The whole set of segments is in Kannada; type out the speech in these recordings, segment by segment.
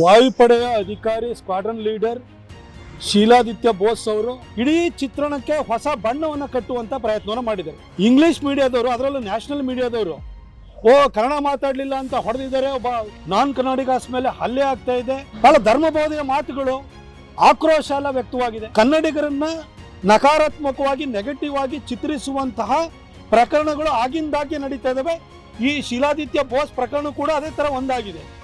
ವಾಯುಪಡೆಯ ಅಧಿಕಾರಿ ಸ್ಕ್ವಾಡ್ರನ್ ಲೀಡರ್ ಶೀಲಾದಿತ್ಯ ಬೋಸ್ ಅವರು ಇಡೀ ಚಿತ್ರಣಕ್ಕೆ ಹೊಸ ಬಣ್ಣವನ್ನು ಕಟ್ಟುವಂತ ಪ್ರಯತ್ನವನ್ನು ಮಾಡಿದ್ದಾರೆ. ಇಂಗ್ಲಿಷ್ ಮೀಡಿಯಾದವರು, ಅದರಲ್ಲೂ ನ್ಯಾಷನಲ್ ಮೀಡಿಯಾದವರು, ಓ, ಕನ್ನಡ ಮಾತಾಡಲಿಲ್ಲ ಅಂತ ಹೊಡೆದಿದ್ದಾರೆ. ಒಬ್ಬ ನಾನ್ ಕನ್ನಡಿಗಾಸ್ ಮೇಲೆ ಹಲ್ಲೆ ಆಗ್ತಾ ಇದೆ. ಬಹಳ ಧರ್ಮಬೋಧೆಯ ಮಾತುಗಳು ಆಕ್ರೋಶ ಎಲ್ಲ ವ್ಯಕ್ತವಾಗಿದೆ. ಕನ್ನಡಿಗರನ್ನ ನಕಾರಾತ್ಮಕವಾಗಿ ನೆಗೆಟಿವ್ ಆಗಿ ಚಿತ್ರಿಸುವಂತಹ ಪ್ರಕರಣಗಳು ಆಗಿಂದಾಗಿ ನಡೀತಾ ಇದ್ದಾವೆ ಈ ಶೀಲಾದಿತ್ಯ ಬೋಸ್ ಪ್ರಕರಣ ಕೂಡ ಅದೇ ತರ ಒಂದಾಗಿದೆ.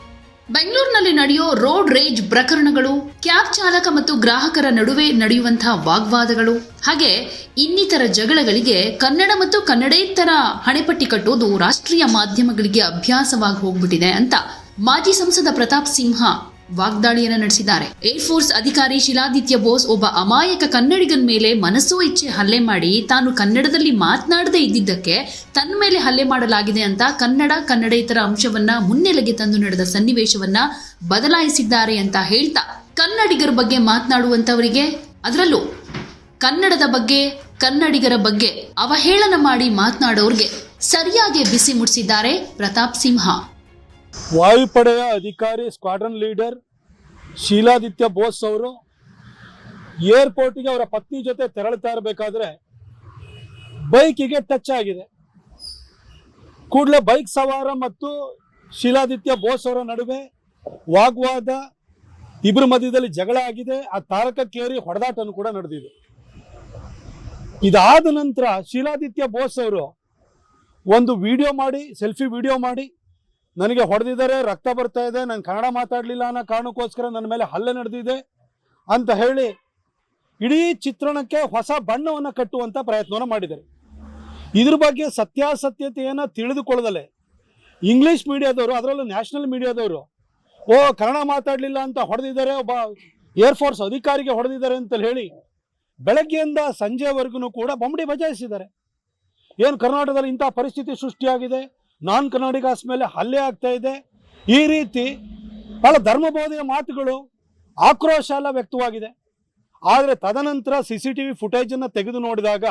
ಬೆಂಗಳೂರಿನಲ್ಲಿ ನಡೆಯೋ ರೋಡ್ ರೇಜ್ ಪ್ರಕರಣಗಳು, ಕ್ಯಾಬ್ ಚಾಲಕ ಮತ್ತು ಗ್ರಾಹಕರ ನಡುವೆ ನಡೆಯುವಂತಹ ವಾಗ್ವಾದಗಳು, ಹಾಗೆ ಇನ್ನಿತರ ಜಗಳಗಳಿಗೆ ಕನ್ನಡ ಮತ್ತು ಕನ್ನಡೇತರ ಹಣೆಪಟ್ಟಿ ಕಟ್ಟೋದು ರಾಷ್ಟ್ರೀಯ ಮಾಧ್ಯಮಗಳಿಗೆ ಅಭ್ಯಾಸವಾಗಿ ಹೋಗ್ಬಿಟ್ಟಿದೆ ಅಂತ ಮಾಜಿ ಸಂಸದ ಪ್ರತಾಪ್ ಸಿಂಹ ವಾಗ್ದಾಳಿಯನ್ನ ನಡೆಸಿದ್ದಾರೆ. ಏರ್ಫೋರ್ಸ್ ಅಧಿಕಾರಿ ಶಿಲಾದಿತ್ಯ ಬೋಸ್ ಒಬ್ಬ ಅಮಾಯಕ ಕನ್ನಡಿಗನ ಮೇಲೆ ಮನಸ್ಸು ಇಚ್ಛೆ ಹಲ್ಲೆ ಮಾಡಿ ತಾನು ಕನ್ನಡದಲ್ಲಿ ಮಾತನಾಡದೇ ಇದ್ದಿದ್ದಕ್ಕೆ ತನ್ನ ಮೇಲೆ ಹಲ್ಲೆ ಮಾಡಲಾಗಿದೆ ಅಂತ ಕನ್ನಡ ಕನ್ನಡೇತರ ಅಂಶವನ್ನ ಮುನ್ನೆಲೆಗೆ ತಂದು ನಡೆದ ಸನ್ನಿವೇಶವನ್ನ ಬದಲಾಯಿಸಿದ್ದಾರೆ ಅಂತ ಹೇಳ್ತಾ ಕನ್ನಡಿಗರ ಬಗ್ಗೆ ಮಾತನಾಡುವಂತವರಿಗೆ ಅದರಲ್ಲೂ ಕನ್ನಡದ ಬಗ್ಗೆ, ಕನ್ನಡಿಗರ ಬಗ್ಗೆ ಅವಹೇಳನ ಮಾಡಿ ಮಾತನಾಡೋರ್ಗೆ ಸರಿಯಾಗಿ ಬಿಸಿ ಮುಟ್ಟಿಸಿದ್ದಾರೆ ಪ್ರತಾಪ್ ಸಿಂಹ. ವಾಯುಪಡೆಯ ಅಧಿಕಾರಿ ಸ್ಕ್ವಾಡ್ರನ್ ಲೀಡರ್ ಶೀಲಾದಿತ್ಯ ಬೋಸ್ ಅವರು ಏರ್ಪೋರ್ಟ್ಗೆ ಅವರ ಪತ್ನಿ ಜೊತೆ ತೆರಳುತ್ತಾ ಇರಬೇಕಾದ್ರೆ ಬೈಕಿಗೆ ಟಚ್ ಆಗಿದೆ. ಕೂಡಲೇ ಬೈಕ್ ಸವಾರ ಮತ್ತು ಶೀಲಾದಿತ್ಯ ಬೋಸ್ ಅವರ ನಡುವೆ ವಾಗ್ವಾದ ಇಬ್ಬರ ಮಧ್ಯದಲ್ಲಿ ಜಗಳ ಆಗಿದೆ. ಆ ತಾರಕಕ್ಕೇರಿ ಹೊಡೆದಾಟನು ಕೂಡ ನಡೆದಿದೆ. ಇದಾದ ನಂತರ ಶೀಲಾದಿತ್ಯ ಬೋಸ್ ಅವರು ಒಂದು ವಿಡಿಯೋ ಮಾಡಿ, ಸೆಲ್ಫಿ ವಿಡಿಯೋ ಮಾಡಿ ನನಗೆ ಹೊಡೆದಿದ್ದಾರೆ, ರಕ್ತ ಬರ್ತಾ ಇದೆ, ನಾನು ಕನ್ನಡ ಮಾತಾಡಲಿಲ್ಲ ಅನ್ನೋ ಕಾರಣಕ್ಕೋಸ್ಕರ ನನ್ನ ಮೇಲೆ ಹಲ್ಲೆ ನಡೆದಿದೆ ಅಂತ ಹೇಳಿ ಇಡೀ ಚಿತ್ರಣಕ್ಕೆ ಹೊಸ ಬಣ್ಣವನ್ನು ಕಟ್ಟುವಂಥ ಪ್ರಯತ್ನವನ್ನು ಮಾಡಿದ್ದಾರೆ. ಇದ್ರ ಬಗ್ಗೆ ಸತ್ಯಾಸತ್ಯತೆಯನ್ನು ತಿಳಿದುಕೊಳ್ಳದಲೆ ಇಂಗ್ಲಿಷ್ ಮೀಡಿಯಾದವರು, ಅದರಲ್ಲೂ ನ್ಯಾಷನಲ್ ಮೀಡಿಯಾದವರು, ಓ, ಕನ್ನಡ ಮಾತಾಡಲಿಲ್ಲ ಅಂತ ಹೊಡೆದಿದ್ದಾರೆ, ಒಬ್ಬ ಏರ್ಫೋರ್ಸ್ ಅಧಿಕಾರಿಗೆ ಹೊಡೆದಿದ್ದಾರೆ ಅಂತ ಹೇಳಿ ಬೆಳಗ್ಗೆಯಿಂದ ಸಂಜೆವರೆಗೂ ಕೂಡ ಬೊಂಬಡಿ ಬಜಾಯಿಸಿದ್ದಾರೆ. ಏನು ಕರ್ನಾಟಕದಲ್ಲಿ ಇಂಥ ಪರಿಸ್ಥಿತಿ ಸೃಷ್ಟಿಯಾಗಿದೆ? ನಾನ್ ಕನ್ನಡಿಗಾಸ್ ಮೇಲೆ ಹಲ್ಲೆ ಆಗ್ತಾ ಇದೆ. ಈ ರೀತಿ ಬಹಳ ಧರ್ಮಬೋಧೆಯ ಮಾತುಗಳು ಆಕ್ರೋಶ ಎಲ್ಲ ವ್ಯಕ್ತವಾಗಿದೆ. ಆದರೆ ತದನಂತರ ಸಿ ಸಿ ಟಿ ವಿ ಫುಟೇಜನ್ನು ತೆಗೆದು ನೋಡಿದಾಗ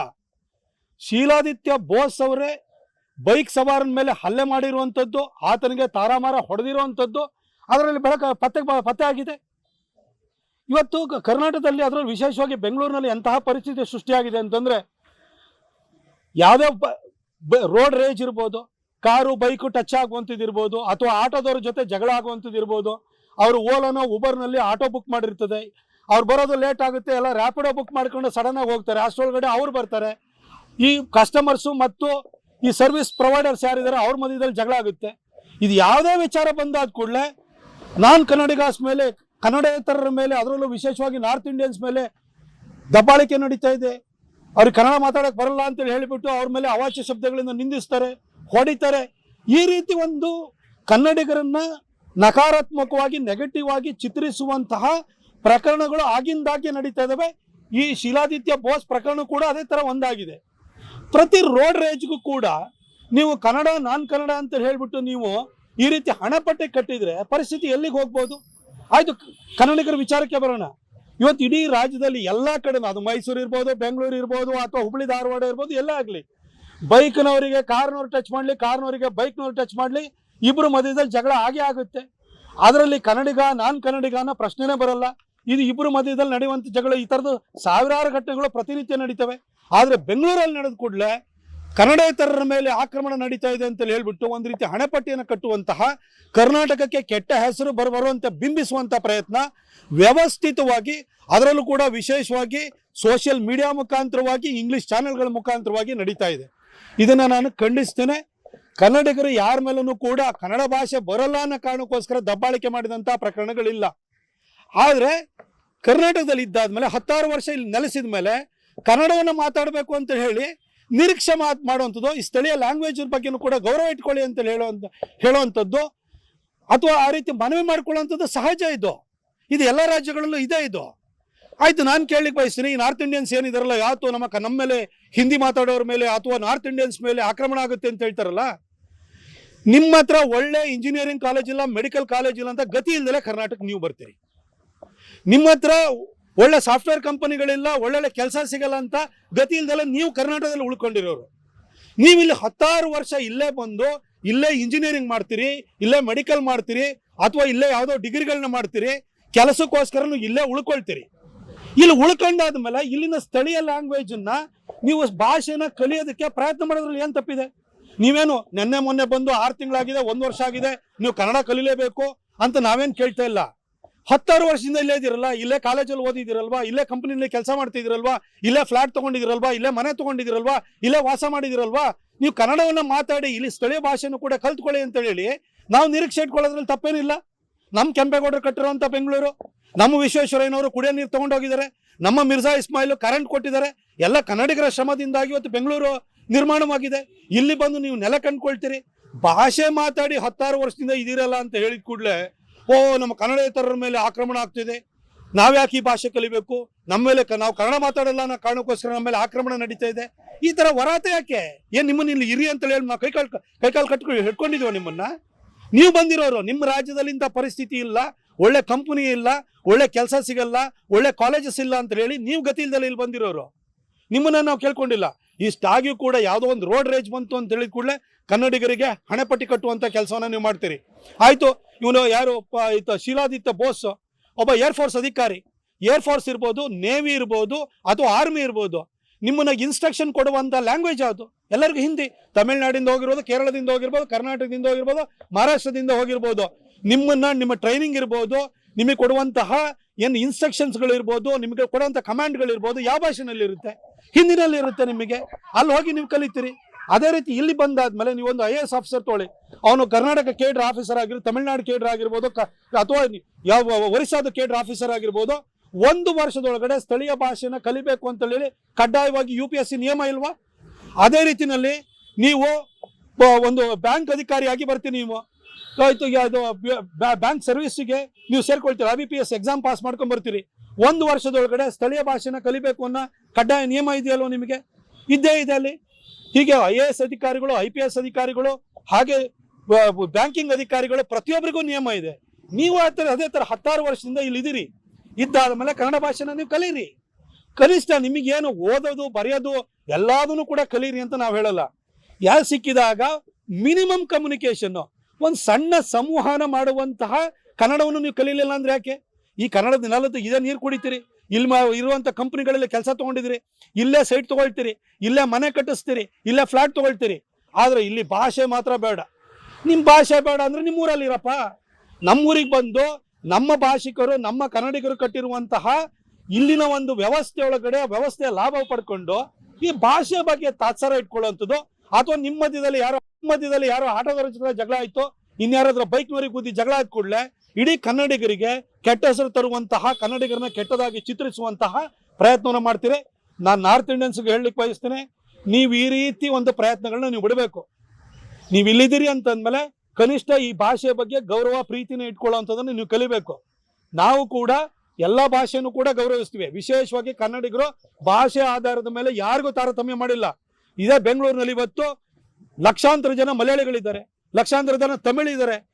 ಶೀಲಾದಿತ್ಯ ಬೋಸ್ ಅವರೇ ಬೈಕ್ ಸವಾರನ ಮೇಲೆ ಹಲ್ಲೆ ಮಾಡಿರುವಂಥದ್ದು ಆತನಿಗೆ ತಾರಾಮಾರ ಹೊಡೆದಿರುವಂಥದ್ದು ಅದರಲ್ಲಿ ಬೆಳಕ ಪತ್ತೆ ಪತ್ತೆ ಆಗಿದೆ. ಇವತ್ತು ಕರ್ನಾಟಕದಲ್ಲಿ ಅದರಲ್ಲಿ ವಿಶೇಷವಾಗಿ ಬೆಂಗಳೂರಿನಲ್ಲಿ ಎಂತಹ ಪರಿಸ್ಥಿತಿ ಸೃಷ್ಟಿಯಾಗಿದೆ ಅಂತಂದರೆ ಯಾವುದೇ ರೋಡ್ ರೇಜ್ ಇರ್ಬೋದು ಕಾರು, ಬೈಕು ಟಚ್ ಆಗುವಂಥದ್ದು ಇರ್ಬೋದು, ಅಥವಾ ಆಟೋದವ್ರ ಜೊತೆ ಜಗಳ ಆಗುವಂಥದ್ದು ಇರ್ಬೋದು, ಅವರು ಓಲನೋ ಉಬರ್ನಲ್ಲಿ ಆಟೋ ಬುಕ್ ಮಾಡಿರ್ತದೆ. ಅವ್ರು ಬರೋದು ಲೇಟ್ ಆಗುತ್ತೆ, ಎಲ್ಲ ರ್ಯಾಪಿಡೋ ಬುಕ್ ಮಾಡ್ಕೊಂಡು ಸಡನ್ ಆಗಿ ಹೋಗ್ತಾರೆ. ಅಷ್ಟರೊಳಗಡೆ ಅವ್ರು ಬರ್ತಾರೆ. ಈ ಕಸ್ಟಮರ್ಸು ಮತ್ತು ಈ ಸರ್ವಿಸ್ ಪ್ರೊವೈಡರ್ಸ್ ಯಾರಿದ್ದಾರೆ ಅವ್ರ ಮಧ್ಯದಲ್ಲಿ ಜಗಳ ಆಗುತ್ತೆ. ಇದು ಯಾವುದೇ ವಿಚಾರ ಬಂದಾದ ಕೂಡಲೇ ನಾನ್ ಕನ್ನಡಿಗಾಸ್ ಮೇಲೆ, ಕನ್ನಡೇತರರ ಮೇಲೆ, ಅದರಲ್ಲೂ ವಿಶೇಷವಾಗಿ ನಾರ್ತ್ ಇಂಡಿಯನ್ಸ್ ಮೇಲೆ ದಬ್ಬಾಳಿಕೆ ನಡೀತಾ ಇದೆ. ಅವ್ರಿಗೆ ಕನ್ನಡ ಮಾತಾಡಕ್ಕೆ ಬರಲ್ಲ ಅಂತೇಳಿ ಹೇಳಿಬಿಟ್ಟು ಅವ್ರ ಮೇಲೆ ಅವಾಚ್ಯ ಶಬ್ದಗಳಿಂದ ನಿಂದಿಸ್ತಾರೆ. ಹೊಡಿತಾರೆ. ಈ ರೀತಿ ಒಂದು ಕನ್ನಡಿಗರನ್ನ ನಕಾರಾತ್ಮಕವಾಗಿ ನೆಗೆಟಿವ್ ಆಗಿ ಚಿತ್ರಿಸುವಂತಹ ಪ್ರಕರಣಗಳು ಆಗಿಂದಾಗಿ ನಡೀತಾ ಇದಾವೆ. ಈ ಶಿಲಾದಿತ್ಯ ಬೋಸ್ ಪ್ರಕರಣ ಕೂಡ ಅದೇ ತರ ಒಂದಾಗಿದೆ. ಪ್ರತಿ ರೋಡ್ ರೇಜ್ಗೂ ಕೂಡ ನೀವು ಕನ್ನಡ ನಾನ್ ಕನ್ನಡ ಅಂತ ಹೇಳ್ಬಿಟ್ಟು ನೀವು ಈ ರೀತಿ ಹಣಪಟ್ಟೆ ಕಟ್ಟಿದ್ರೆ ಪರಿಸ್ಥಿತಿ ಎಲ್ಲಿಗೆ ಹೋಗ್ಬೋದು? ಆಯ್ತು, ಕನ್ನಡಿಗರ ವಿಚಾರಕ್ಕೆ ಬರೋಣ. ಇವತ್ತು ಇಡೀ ರಾಜ್ಯದಲ್ಲಿ ಎಲ್ಲ ಕಡೆ ಅದು ಮೈಸೂರು ಇರ್ಬೋದು, ಬೆಂಗಳೂರು ಇರ್ಬೋದು, ಅಥವಾ ಹುಬ್ಳಿ, ಧಾರವಾಡ ಇರ್ಬೋದು, ಎಲ್ಲ ಆಗಲಿ ಬೈಕ್ನವರಿಗೆ ಕಾರ್ನವ್ರು ಟಚ್ ಮಾಡಲಿ ಕಾರ್ನವರಿಗೆ ಬೈಕ್ನವ್ರು ಟಚ್ ಮಾಡಲಿ ಇಬ್ಬರು ಮಧ್ಯದಲ್ಲಿ ಜಗಳ ಆಗೇ ಆಗುತ್ತೆ. ಅದರಲ್ಲಿ ಕನ್ನಡಿಗ, ನಾನ್ ಕನ್ನಡಿಗ ಅನ್ನೋ ಪ್ರಶ್ನೆನೇ ಬರಲ್ಲ. ಇದು ಇಬ್ಬರು ಮಧ್ಯದಲ್ಲಿ ನಡೆಯುವಂಥ ಜಗಳ, ಈ ಥರದ್ದು ಸಾವಿರಾರು ಘಟನೆಗಳು ಪ್ರತಿನಿತ್ಯ ನಡೀತವೆ. ಆದರೆ ಬೆಂಗಳೂರಲ್ಲಿ ನಡೆದ ಕೂಡಲೇ ಕನ್ನಡೇತರರ ಮೇಲೆ ಆಕ್ರಮಣ ನಡೀತಾ ಇದೆ ಅಂತ ಹೇಳ್ಬಿಟ್ಟು ಒಂದು ರೀತಿ ಹಣೆಪಟ್ಟಿಯನ್ನು ಕಟ್ಟುವಂತಹ ಕರ್ನಾಟಕಕ್ಕೆ ಕೆಟ್ಟ ಹೆಸರು ಬರ ಬರುವಂತೆ ಬಿಂಬಿಸುವಂಥ ಪ್ರಯತ್ನ ವ್ಯವಸ್ಥಿತವಾಗಿ, ಅದರಲ್ಲೂ ಕೂಡ ವಿಶೇಷವಾಗಿ ಸೋಷಿಯಲ್ ಮೀಡಿಯಾ ಮುಖಾಂತರವಾಗಿ ಇಂಗ್ಲಿಷ್ ಚಾನೆಲ್ಗಳ ಮುಖಾಂತರವಾಗಿ ನಡೀತಾ ಇದೆ. ಇದನ್ನು ನಾನು ಖಂಡಿಸ್ತೇನೆ. ಕನ್ನಡಿಗರು ಯಾರ ಮೇಲೂ ಕೂಡ ಕನ್ನಡ ಭಾಷೆ ಬರಲ್ಲ ಅನ್ನೋ ಕಾರಣಕ್ಕೋಸ್ಕರ ದಬ್ಬಾಳಿಕೆ ಮಾಡಿದಂಥ ಪ್ರಕರಣಗಳಿಲ್ಲ. ಆದರೆ ಕರ್ನಾಟಕದಲ್ಲಿ ಇದ್ದಾದ್ಮೇಲೆ ಹತ್ತಾರು ವರ್ಷ ಇಲ್ಲಿ ನೆಲೆಸಿದ ಮೇಲೆ ಕನ್ನಡವನ್ನು ಮಾತಾಡಬೇಕು ಅಂತ ಹೇಳಿ ನಿರೀಕ್ಷೆ ಮಾತು ಮಾಡುವಂಥದ್ದು, ಈ ಸ್ಥಳೀಯ ಲ್ಯಾಂಗ್ವೇಜ್ ಬಗ್ಗೆನೂ ಕೂಡ ಗೌರವ ಇಟ್ಕೊಳ್ಳಿ ಅಂತ ಹೇಳುವಂಥ ಹೇಳುವಂಥದ್ದು, ಅಥವಾ ಆ ರೀತಿ ಮನವಿ ಮಾಡ್ಕೊಳ್ಳುವಂಥದ್ದು ಸಹಜ ಇದು. ಇದು ಎಲ್ಲ ರಾಜ್ಯಗಳಲ್ಲೂ ಇದೆ ಇದು. ಆಯ್ತು, ನಾನು ಕೇಳಲಿಕ್ಕೆ ಬಯಸ್ತೀನಿ, ಈ ನಾರ್ತ್ ಇಂಡಿಯನ್ಸ್ ಏನಿದಾರಲ್ಲ ಯಾವತ್ತು ನಮ್ಮ ನಮ್ಮ ಮೇಲೆ ಹಿಂದಿ ಮಾತಾಡೋರ ಮೇಲೆ ಅಥವಾ ನಾರ್ತ್ ಇಂಡಿಯನ್ಸ್ ಮೇಲೆ ಆಕ್ರಮಣ ಆಗುತ್ತೆ ಅಂತ ಹೇಳ್ತಾರಲ್ಲ? ನಿಮ್ಮ ಹತ್ರ ಒಳ್ಳೆ ಇಂಜಿನಿಯರಿಂಗ್ ಕಾಲೇಜ್ ಇಲ್ಲ ಮೆಡಿಕಲ್ ಕಾಲೇಜ್ ಇಲ್ಲ ಅಂತ ಗತಿ ಇಲ್ಲದೆ ಕರ್ನಾಟಕ ನೀವು ಬರ್ತೀರಿ. ನಿಮ್ಮ ಹತ್ರ ಒಳ್ಳೆ ಸಾಫ್ಟ್ವೇರ್ ಕಂಪನಿಗಳಿಲ್ಲ ಒಳ್ಳೊಳ್ಳೆ ಕೆಲಸ ಸಿಗಲ್ಲ ಅಂತ ಗತಿ ಇಲ್ದಲೆ ನೀವು ಕರ್ನಾಟಕದಲ್ಲಿ ಉಳ್ಕೊಂಡಿರೋರು. ನೀವು ಇಲ್ಲಿ ಹತ್ತಾರು ವರ್ಷ ಇಲ್ಲೇ ಬಂದು, ಇಲ್ಲೇ ಇಂಜಿನಿಯರಿಂಗ್ ಮಾಡ್ತೀರಿ, ಇಲ್ಲೇ ಮೆಡಿಕಲ್ ಮಾಡ್ತೀರಿ, ಅಥವಾ ಇಲ್ಲೇ ಯಾವುದೋ ಡಿಗ್ರಿಗಳನ್ನ ಮಾಡ್ತೀರಿ, ಕೆಲಸಕ್ಕೋಸ್ಕರನು ಇಲ್ಲೇ ಉಳ್ಕೊಳ್ತೀರಿ. ಇಲ್ಲಿ ಉಳ್ಕೊಂಡಾದ್ಮೇಲೆ ಇಲ್ಲಿನ ಸ್ಥಳೀಯ ಲ್ಯಾಂಗ್ವೇಜ್ ಅನ್ನ ನೀವು ಭಾಷೆನ ಕಲಿಯೋದಕ್ಕೆ ಪ್ರಯತ್ನ ಮಾಡೋದ್ರಲ್ಲಿ ಏನು ತಪ್ಪಿದೆ? ನೀವೇನು ನೆನ್ನೆ ಮೊನ್ನೆ ಬಂದು ಆರು ತಿಂಗಳಾಗಿದೆ, ಒಂದು ವರ್ಷ ಆಗಿದೆ, ನೀವು ಕನ್ನಡ ಕಲಿಲೇಬೇಕು ಅಂತ ನಾವೇನ್ ಕೇಳ್ತಾ ಇಲ್ಲ. ಹತ್ತಾರು ವರ್ಷದಿಂದ ಇಲ್ಲೇ ಇದಿರಲ್ಲ ಇಲ್ಲೇ ಕಾಲೇಜಲ್ಲಿ ಓದಿದಿರಲ್ವಾ ಇಲ್ಲೇ ಕಂಪನಿಲಿ ಕೆಲಸ ಮಾಡ್ತಿದ್ದೀರಲ್ವಾ? ಇಲ್ಲೇ ಫ್ಲಾಟ್ ತಗೊಂಡಿದಿರಲ್ವಾ ಇಲ್ಲೇ ಮನೆ ತೊಗೊಂಡಿದಿರಲ್ವಾ ಇಲ್ಲೇ ವಾಸ ಮಾಡಿದಿರಲ್ವಾ ನೀವು ಕನ್ನಡವನ್ನ ಮಾತಾಡಿ, ಇಲ್ಲಿ ಸ್ಥಳೀಯ ಭಾಷೆನೂ ಕೂಡ ಕಲ್ತ್ಕೊಳ್ಳಿ ಅಂತ ಹೇಳಿ ನಾವು ನಿರೀಕ್ಷೆ ಇಟ್ಕೊಳ್ಳೋದ್ರಲ್ಲಿ ತಪ್ಪೇನಿಲ್ಲ. ನಮ್ಮ ಕೆಂಪೇಗೌಡರು ಕಟ್ಟಿರುವಂತ ಬೆಂಗಳೂರು, ನಮ್ಮ ವಿಶ್ವೇಶ್ವರಯ್ಯನವರು ಕುಡಿಯೋ ನೀರು ತೊಗೊಂಡೋಗಿದ್ದಾರೆ, ನಮ್ಮ ಮಿರ್ಜಾ ಇಸ್ಮಾಯಿಲ್ ಕರೆಂಟ್ ಕೊಟ್ಟಿದ್ದಾರೆ, ಎಲ್ಲ ಕನ್ನಡಿಗರ ಶ್ರಮದಿಂದಾಗಿ ಇವತ್ತು ಬೆಂಗಳೂರು ನಿರ್ಮಾಣವಾಗಿದೆ. ಇಲ್ಲಿ ಬಂದು ನೀವು ನೆಲ ಕಂಡ್ಕೊಳ್ತೀರಿ. ಭಾಷೆ ಮಾತಾಡಿ ಹತ್ತಾರು ವರ್ಷದಿಂದ ಇದೀರಲ್ಲ ಅಂತ ಹೇಳಿದ ಕೂಡಲೇ, ಓ, ನಮ್ಮ ಕನ್ನಡೇತರರ ಮೇಲೆ ಆಕ್ರಮಣ ಆಗ್ತಿದೆ. ನಾವ್ಯಾಕೆ ಈ ಭಾಷೆ ಕಲಿಬೇಕು? ನಮ್ಮ ಮೇಲೆ ನಾವು ಕನ್ನಡ ಮಾತಾಡಲ್ಲ ಅನ್ನೋ ಕಾರಣಕ್ಕೋಸ್ಕರ ನಮ್ಮ ಮೇಲೆ ಆಕ್ರಮಣ ನಡೀತಾ ಇದೆ. ಈ ಥರ ವರಾತೆ ಯಾಕೆ? ಏನು ನಿಮ್ಮನ್ನ ಇಲ್ಲಿ ಇರಿ ಅಂತ ಹೇಳಿ ನಾವು ಕೈಕಾಲ್ ಕೈಕಾಲ್ ಕಟ್ಕೊಂಡು ಹಿಡ್ಕೊಂಡಿದೀವ ನಿಮ್ಮನ್ನ? ನೀವು ಬಂದಿರೋರು, ನಿಮ್ಮ ರಾಜ್ಯದಲ್ಲಿ ಇಂಥ ಪರಿಸ್ಥಿತಿ ಇಲ್ಲ, ಒಳ್ಳೆ ಕಂಪನಿ ಇಲ್ಲ, ಒಳ್ಳೆ ಕೆಲಸ ಸಿಗಲ್ಲ, ಒಳ್ಳೆ ಕಾಲೇಜಸ್ ಇಲ್ಲ ಅಂತ ಹೇಳಿ ನೀವು ಗತಿ ಇಲ್ಲಿ ಬಂದಿರೋರು. ನಿಮ್ಮನ್ನ ನಾವು ಕೇಳ್ಕೊಂಡಿಲ್ಲ. ಇಷ್ಟಾಗಿಯೂ ಕೂಡ ಯಾವುದೋ ಒಂದು ರೋಡ್ ರೇಜ್ ಬಂತು ಅಂತ ಹೇಳಿದ ಕೂಡಲೇ ಕನ್ನಡಿಗರಿಗೆ ಹಣೆಪಟ್ಟಿ ಕಟ್ಟುವಂಥ ಕೆಲಸವನ್ನು ನೀವು ಮಾಡ್ತೀರಿ. ಆಯಿತು, ಇವನು ಯಾರು ಈತ ಶೀಲಾದಿತ್ಯ ಬೋಸ್, ಒಬ್ಬ ಏರ್ ಫೋರ್ಸ್ ಅಧಿಕಾರಿ. ಏರ್ ಫೋರ್ಸ್ ಇರ್ಬೋದು ನೇವಿ ಇರ್ಬೋದು, ಅಥವಾ ಆರ್ಮಿ ಇರ್ಬೋದು. ನಿಮ್ಮನ್ನ ಇನ್ಸ್ಟ್ರಕ್ಷನ್ ಕೊಡುವಂತ ಲ್ಯಾಂಗ್ವೇಜ್ ಯಾವುದು? ಎಲ್ಲರಿಗೂ ಹಿಂದಿ. ತಮಿಳುನಾಡಿಂದ ಹೋಗಿರ್ಬೋದು, ಕೇರಳದಿಂದ ಹೋಗಿರ್ಬೋದು, ಕರ್ನಾಟಕದಿಂದ ಹೋಗಿರ್ಬೋದು, ಮಹಾರಾಷ್ಟ್ರದಿಂದ ಹೋಗಿರ್ಬೋದು. ನಿಮ್ಮನ್ನ ನಿಮ್ಮ ಟ್ರೈನಿಂಗ್ ಇರ್ಬೋದು, ನಿಮಗೆ ಕೊಡುವಂತಹ ಏನು ಇನ್ಸ್ಟ್ರಕ್ಷನ್ಸ್ಗಳು ಇರ್ಬೋದು ನಿಮಗೆ ಕೊಡುವಂಥ ಕಮಾಂಡ್ಗಳು ಇರ್ಬೋದು ಯಾವ ಭಾಷೆನಲ್ಲಿ ಇರುತ್ತೆ? ಹಿಂದಿನಲ್ಲಿ ಇರುತ್ತೆ ನಿಮಗೆ. ಅಲ್ಲಿ ಹೋಗಿ ನೀವು ಕಲಿತೀರಿ. ಅದೇ ರೀತಿ ಇಲ್ಲಿ ಬಂದಾದ್ಮೇಲೆ ನೀವೊಂದು ಐ ಎ ಎಸ್ ಆಫೀಸರ್ ತೊಗೊಳ್ಳಿ ಅವನು ಕರ್ನಾಟಕ ಕೇಡ್ರ್ ಆಫೀಸರ್ ಆಗಿರ್ಬೋದು, ತಮಿಳ್ನಾಡು ಕೇಡ್ರ್ ಆಗಿರ್ಬೋದು ಅಥವಾ ಯಾವ, ಒರಿಸ್ಸಾದ ಕೇಡ್ರ್ ಆಫೀಸರ್ ಆಗಿರ್ಬೋದು ಒಂದು ವರ್ಷದೊಳಗಡೆ ಸ್ಥಳೀಯ ಭಾಷೆನ ಕಲಿಬೇಕು ಅಂತ ಹೇಳಿ ಕಡ್ಡಾಯವಾಗಿ ಯು ಪಿ ಎಸ್ ಸಿ ನಿಯಮ ಇಲ್ವಾ? ಅದೇ ರೀತಿನಲ್ಲಿ ನೀವು ಒಂದು ಬ್ಯಾಂಕ್ ಅಧಿಕಾರಿಯಾಗಿ ಬರ್ತೀನಿ ನೀವು. ಆಯ್ತು ಅದು ಬ್ಯಾಂಕ್ ಸರ್ವಿಸ್ಗೆ ನೀವು ಸೇರ್ಕೊಳ್ತೀರಿ? I B P S exam pass ಮಾಡ್ಕೊಂಡು ಬರ್ತೀರಿ. ಒಂದು ವರ್ಷದೊಳಗಡೆ ಸ್ಥಳೀಯ ಭಾಷೆನ ಕಲಿಬೇಕು ಅನ್ನೋ ಕಡ್ಡಾಯ ನಿಯಮ ಇದೆಯಲ್ವ ನಿಮಗೆ? ಇದ್ದೇ ಇದೆ ಅಲ್ಲಿ. ಹೀಗೆ ಐ ಎ ಎಸ್ ಅಧಿಕಾರಿಗಳು ಐ ಪಿ ಎಸ್ ಅಧಿಕಾರಿಗಳು, ಹಾಗೆ ಬ್ಯಾಂಕಿಂಗ್ ಅಧಿಕಾರಿಗಳು ಪ್ರತಿಯೊಬ್ಬರಿಗೂ ನಿಯಮ ಇದೆ. ನೀವು ಆ ಥರ, ಅದೇ ಥರ ಹತ್ತಾರು ವರ್ಷದಿಂದ ಇಲ್ಲಿ ಇದ್ದೀರಿ ಇದ್ದಾದ್ಮೇಲೆ ಕನ್ನಡ ಭಾಷೆನ ನೀವು ಕಲೀರಿ. ಕನಿಷ್ಠ ನಿಮಗೇನು ಓದೋದು, ಬರೆಯೋದು ಎಲ್ಲದನ್ನು ಕೂಡ ಕಲೀರಿ ಅಂತ ನಾವು ಹೇಳಲ್ಲ. ಯಾರು ಸಿಕ್ಕಿದಾಗ ಮಿನಿಮಮ್ ಕಮ್ಯುನಿಕೇಷನ್ನು ಒಂದು ಸಣ್ಣ ಸಂವಹನ ಮಾಡುವಂತಹ ಕನ್ನಡವನ್ನು ನೀವು ಕಲೀಲಿಲ್ಲ ಅಂದ್ರೆ ಯಾಕೆ? ಈ ಕನ್ನಡದ ನೆಲದ್ದು ಇದೇ, ನೀರು ಕುಡಿತೀರಿ. ಇಲ್ಲಿ ಇರುವಂತ ಕಂಪ್ನಿಗಳಲ್ಲಿ ಕೆಲಸ ತೊಗೊಂಡಿದ್ದೀರಿ ಇಲ್ಲೇ ಸೈಟ್ ತಗೊಳ್ತೀರಿ. ಇಲ್ಲೇ ಮನೆ ಕಟ್ಟಿಸ್ತೀರಿ. ಇಲ್ಲೇ ಫ್ಲಾಟ್ ತೊಗೊಳ್ತೀರಿ. ಆದ್ರೆ ಇಲ್ಲಿ ಭಾಷೆ ಮಾತ್ರ ಬೇಡ. ನಿಮ್ಮ ಭಾಷೆ ಬೇಡ ಅಂದ್ರೆ ನಿಮ್ಮ ಊರಲ್ಲಿ ಇರಪ್ಪ ನಮ್ಮೂರಿಗೆ ಬಂದು ನಮ್ಮ ಭಾಷಿಕರು, ನಮ್ಮ ಕನ್ನಡಿಗರು ಕಟ್ಟಿರುವಂತಹ ಇಲ್ಲಿನ ಒಂದು ವ್ಯವಸ್ಥೆ ಒಳಗಡೆ ವ್ಯವಸ್ಥೆಯ ಲಾಭ ಪಡ್ಕೊಂಡು ಈ ಭಾಷೆ ಬಗ್ಗೆ ತಾತ್ಸಾರ ಇಟ್ಕೊಳ್ಳುವಂಥದ್ದು. ಅಥವಾ ನಿಮ್ಮ ಮಧ್ಯದಲ್ಲಿ ಯಾರೋ ಮಧ್ಯದಲ್ಲಿ ಯಾರೋ ಆಟೋದವರ ಜೊತೆ ಜಗಳ ಆಯ್ತು ಇನ್ಯಾರಾದ್ರೂ ಬೈಕ್ನವರಿಗೆ ಗುದ್ದಿ ಜಗಳ ಆದ ಕೂಡಲೇ ಇಡೀ ಕನ್ನಡಿಗರಿಗೆ ಕೆಟ್ಟ ಹೆಸರು ತರುವಂತಹ, ಕನ್ನಡಿಗರನ್ನ ಕೆಟ್ಟದಾಗಿ ಚಿತ್ರಿಸುವಂತಹ ಪ್ರಯತ್ನವನ್ನು ಮಾಡ್ತೀರಿ. ನಾನು ನಾರ್ತ್ ಇಂಡಿಯನ್ಸ್ಗೆ ಹೇಳಲಿಕ್ಕೆ ಬಯಸ್ತೇನೆ, ನೀವು ಈ ರೀತಿ ಒಂದು ಪ್ರಯತ್ನಗಳನ್ನ ನೀವು ಬಿಡಬೇಕು. ನೀವು ಇಲ್ಲಿದ್ದೀರಿ ಅಂತಂದ್ಮೇಲೆ ಕನಿಷ್ಠ ಈ ಭಾಷೆ ಬಗ್ಗೆ ಗೌರವ, ಪ್ರೀತಿನ ಇಟ್ಕೊಳ್ಳುವಂಥದ್ದನ್ನು ನೀವು ಕಲಿಬೇಕು. ನಾವು ಕೂಡ ಎಲ್ಲ ಭಾಷೆನೂ ಕೂಡ ಗೌರವಿಸ್ತೀವಿ. ವಿಶೇಷವಾಗಿ ಕನ್ನಡಿಗರು ಭಾಷೆ ಆಧಾರದ ಮೇಲೆ ಯಾರಿಗೂ ತಾರತಮ್ಯ ಮಾಡಿಲ್ಲ. ಇದೇ ಬೆಂಗಳೂರಿನಲ್ಲಿ ಇವತ್ತು ಲಕ್ಷಾಂತರ ಜನ ಮಲಯಾಳಿಗಳಿದ್ದಾರೆ. ಲಕ್ಷಾಂತರ ಜನ ತಮಿಳ್ ಇದ್ದಾರೆ